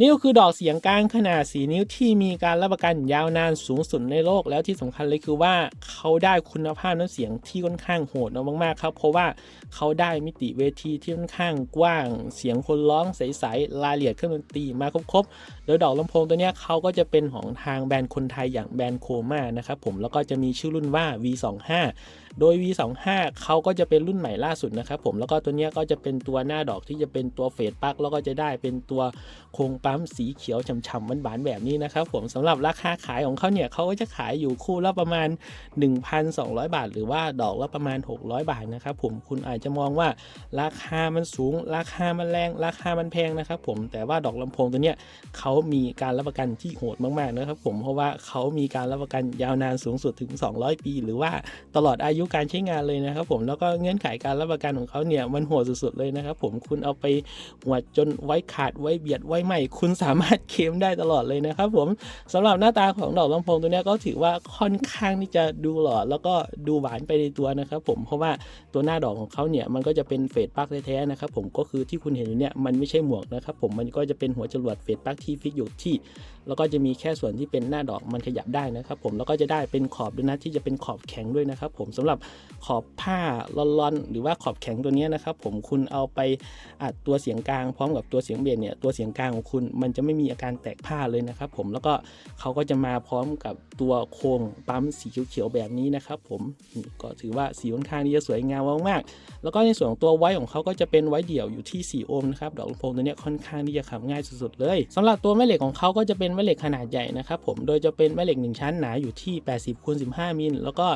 นี่ก็คือดอกเสียงกลางขนาด 4 นิ้วที่มีการรับประกันยาวนานสูงสุดในโลกแล้วที่สำคัญเลยคือว่าเขาได้คุณภาพน้ำเสียงที่ค่อนข้างโหดมากๆครับ เพราะว่าเขาได้มิติเวทีที่ค่อนข้างกว้าง เสียงคนร้องใสๆรายละเอียดเครื่องดนตรีมาครบๆโดยดอกลำโพงตัวนี้เขาก็จะเป็นของทางแบรนด์คนไทยอย่างแบรนด์โคม่านะครับผมแล้วก็จะมีชื่อรุ่นว่า V25 โดย V25 เขาก็จะเป็นรุ่นใหม่ล่าสุดนะครับผมแล้วก็ตัวนี้ก็จะเป็นตัวหน้าดอกที่จะเป็นตัวเฟดปลั๊กแล้วก็จะได้เป็นตัวโครงปมสีเขียวฉ่ำๆหวานๆแบบนี้นะครับผมสำหรับราคาขายของเขาเนี่ยเขาก็จะขายอยู่คู่ละประมาณ 1,200 บาท หรือว่าดอกละประมาณ 600 บาทนะครับผมคุณอาจจะมองว่าราคามันสูง ราคามันแรง ราคามันแพงนะครับผมแต่ว่าดอกลำโพงตัวเนี้ยเขามีการรับประกันที่โหดมากๆนะครับผมเพราะว่าเขามีการรับประกันยาวนานสูงสุดถึง 200 ปี หรือว่าตลอดอายุการใช้งานเลยนะครับผมแล้วก็เงื่อนไขการรับประกันของเขาเนี่ยมันโหดสุดๆเลยนะครับผมคุณเอาไปหัวดจนไว้ขาดไว้เบียดไว้ใหมคุณสามารถเคลมได้ตลอดเลยนะครับผมสำหรับหน้าตาของดอกลำโพงตัวนี้ก็ถือว่าค่อนข้างที่จะดูหล่อแล้วก็ดูหวานไปในตัวนะครับผมเพราะว่าตัวหน้าดอกของเขาเนี่ยมันก็จะเป็นเฟดปลั๊กแท้ๆนะครับผมก็คือที่คุณเห็นอยู่เนี่ยมันไม่ใช่หมวกนะครับผมมันก็จะเป็นหัวจรวดเฟดปลั๊กที่ฟิกอยู่ที่ แล้วก็จะมีแค่ส่วนที่เป็นหน้าดอกมันขยับได้นะครับผมแล้วก็จะได้เป็นขอบด้วยนะที่จะเป็นขอบแข็งด้วยนะครับผมสำหรับขอบผ้าลอนๆหรือว่าขอบแข็งตัวนี้นะครับผมคุณเอาไปอัดตัวเสียงกลางพร้อมกับตัวเสียงเบสเนี่ยตัวเสียงกลางของคุณมันจะไม่มีอาการแตกผ้าเลยนะครับ ผมแล้วก็เขาก็จะมาพร้อมกับตัวโครงปั๊มสีเขียวๆแบบนี้นะครับผมก็ถือว่าสีค่อนข้างที่จะสวยงามมากๆแล้วก็ในส่วนของตัวไว้ของเขาก็จะเป็นไว้เดี่ยวอยู่ที่ 4 โอห์มนะครับดอกลำโพงตัวนี้ค่อนข้างที่จะขับง่ายสุดๆเลยสำหรับตัวแม่เหล็กของเขาก็จะเป็นแม่เหล็กขนาดใหญ่นะครับผมโดยจะเป็นแม่เหล็ก 1 ชั้นหนาอยู่ที่ 80คูณ15 มิลแล้วก็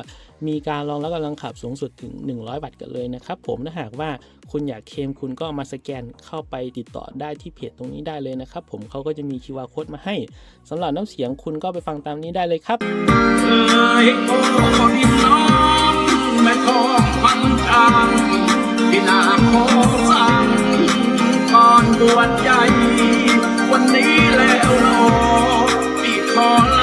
มีการรองรับกำลังขับสูงสุดถึง 100 วัตต์กันเลยนะครับผมถ้าหากว่าคุณอยากเคมคุณก็มาสแกนเข้าไปติดต่อได้ที่เพจตรงนี้ได้เลยนะครับผมเขาก็จะมี QR code มาให้สำหรับน้ำเสียงคุณก็ไปฟังตามนี้ได้เลยครับเอ้ยโอ้ดินน้องแม่ทองพันจางที่นาขอสั่งก่อนบวชใจ วันนี้แล้วนอพี่ขอลา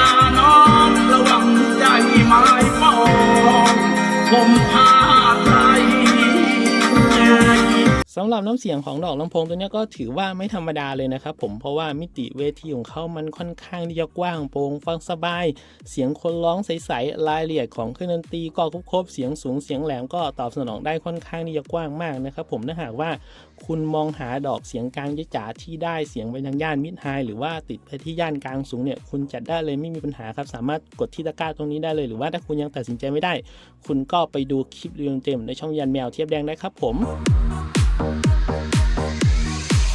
สำหรับน้ำเสียงของดอกลำโพงตัวนี้ก็ถือว่าไม่ธรรมดาเลยนะครับผมเพราะว่ามิติเวทีของเขามันค่อนข้างที่จะกว้างโปร่งฟังสบาย เสียงคนร้องใสๆรายละเอียดของเครื่องดนตรีก็ครบเสียงสูงเสียงแหลมก็ตอบสนองได้ค่อนข้างที่จะกว้างมากนะครับผมถ้าหากว่าคุณมองหาดอกเสียงกลางจ๋าที่ได้เสียงไปทางย่านมิดไฮหรือว่าติดไปที่ย่านกลางสูงเนี่ยคุณจัดได้เลยไม่มีปัญหาครับสามารถกดที่ตะกร้าตรงนี้ได้เลยหรือว่าถ้าคุณยังตัดสินใจไม่ได้ คุณก็ไปดูคลิปรีวิวเต็มในช่องยันแมวเทียบแดงได้ครับผม